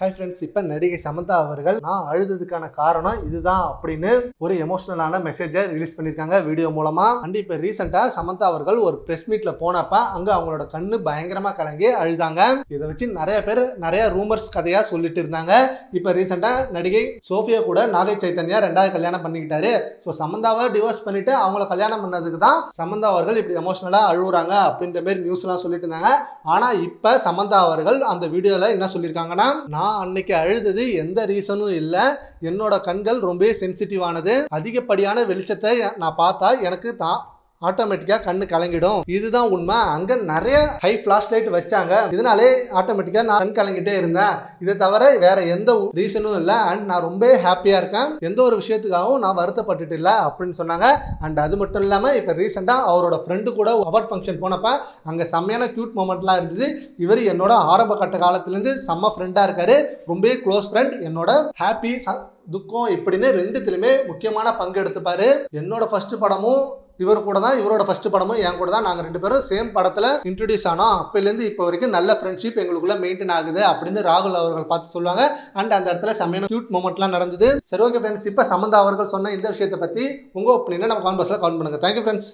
Hi friends இப்போ நடிகை சமந்தா அவர்கள் நான் அழுததுக்கான காரணம் இதுதான் அப்படின்னு ஒரு எமோஷனலான மெசேஜை ரிலீஸ் பண்ணியிருக்காங்க வீடியோ மூலமா. அண்ட் இப்போ ரீசெண்டாக சமந்தா அவர்கள் ஒரு ப்ரெஸ் மீட்ல போனப்ப அங்கே அவங்களோட கண்ணு பயங்கரமாக கலங்கி அழுதாங்க. இதை வச்சு நிறைய பேர் நிறைய ரூமர்ஸ் கதையாக சொல்லிட்டு இருந்தாங்க. இப்போ ரீசெண்டாக நடிகை சோஃபியா கூட நாகை சைத்தன்யா ரெண்டாவது கல்யாணம் பண்ணிக்கிட்டாரு. ஸோ சமந்தாவை டிவோர்ஸ் பண்ணிட்டு அவங்கள கல்யாணம் பண்ணதுக்கு தான் சமந்தா அவர்கள் இப்படி எமோஷனலாக அழுகுறாங்க அப்படின்ற மாதிரி நியூஸ்லாம் சொல்லிட்டு இருந்தாங்க. ஆனால் இப்போ சமந்தா அவர்கள் அந்த வீடியோவில் என்ன சொல்லியிருக்காங்கன்னா நான் அன்னைக்கு அழுதது எந்த ரீசனும் இல்லை. என்னோட கண்கள் ரொம்ப சென்சிட்டிவானது அதிகப்படியான வெளிச்சத்தை நான் பார்த்தா எனக்கு தான் ஆட்டோமேட்டிக்காக கண்ணு கலங்கிடும். இதுதான் உண்மை. அங்கே நிறைய ஹை ஃப்ளாஷ் லைட் வச்சாங்க. இதனாலே ஆட்டோமேட்டிக்காக நான் கண் கலங்கிட்டே இருந்தேன். இதை தவிர வேற எந்த ரீசனும் இல்லை. அண்ட் நான் ரொம்ப ஹாப்பியாக இருக்கேன். எந்த ஒரு விஷயத்துக்காகவும் நான் வருத்தப்பட்டுட்டு இல்லை அப்படின்னு சொன்னாங்க. அண்ட் அது மட்டும் இல்லாமல் இப்போ ரீசெண்டாக அவரோட ஃப்ரெண்டு கூட அவார்ட் ஃபங்க்ஷன் போனப்ப அங்கே செம்மையான க்யூட் மூமெண்ட்லாம் இருந்தது. இவர் என்னோட ஆரம்ப கட்ட காலத்துலேருந்து செம்ம ஃப்ரெண்டாக இருக்காரு. ரொம்ப க்ளோஸ் ஃப்ரெண்ட் என்னோட ஹாப்பி துக்கம் இப்படின்னு ரெண்டுத்துலையுமே முக்கியமான பங்கு எடுத்துப்பாரு. என்னோட ஃபர்ஸ்ட் படமும் இவர் கூட தான் இவரோட ஃபர்ஸ்ட் படமும் என் கூட தான். நாங்கள் ரெண்டு பேரும் சேம் படத்தில் இன்ட்ரடியூஸ் ஆனோம். அப்போலேருந்து இப்போ வரைக்கும் நல்ல ஃப்ரெண்ட்ஷிப் எங்களுக்குள்ள மெயின்டைன் ஆகுது அப்படின்னு ராகுல் அவர்கள் பார்த்து சொல்லுவாங்க. அண்ட் அந்த இடத்துல செம்மையான க்யூட் மூமெண்ட்லாம் நடந்தது. சரி ஓகே ஃப்ரெண்ட்ஸ் இப்போ சமந்தா அவர்கள் சொன்ன இந்த விஷயத்தை பற்றி உங்கள் ஒப்பீனியனை நம்ம கான்பர்ஸில் கவுண்ட் பண்ணுங்கள் தேங்க்யூ ஃப்ரெண்ட்ஸ்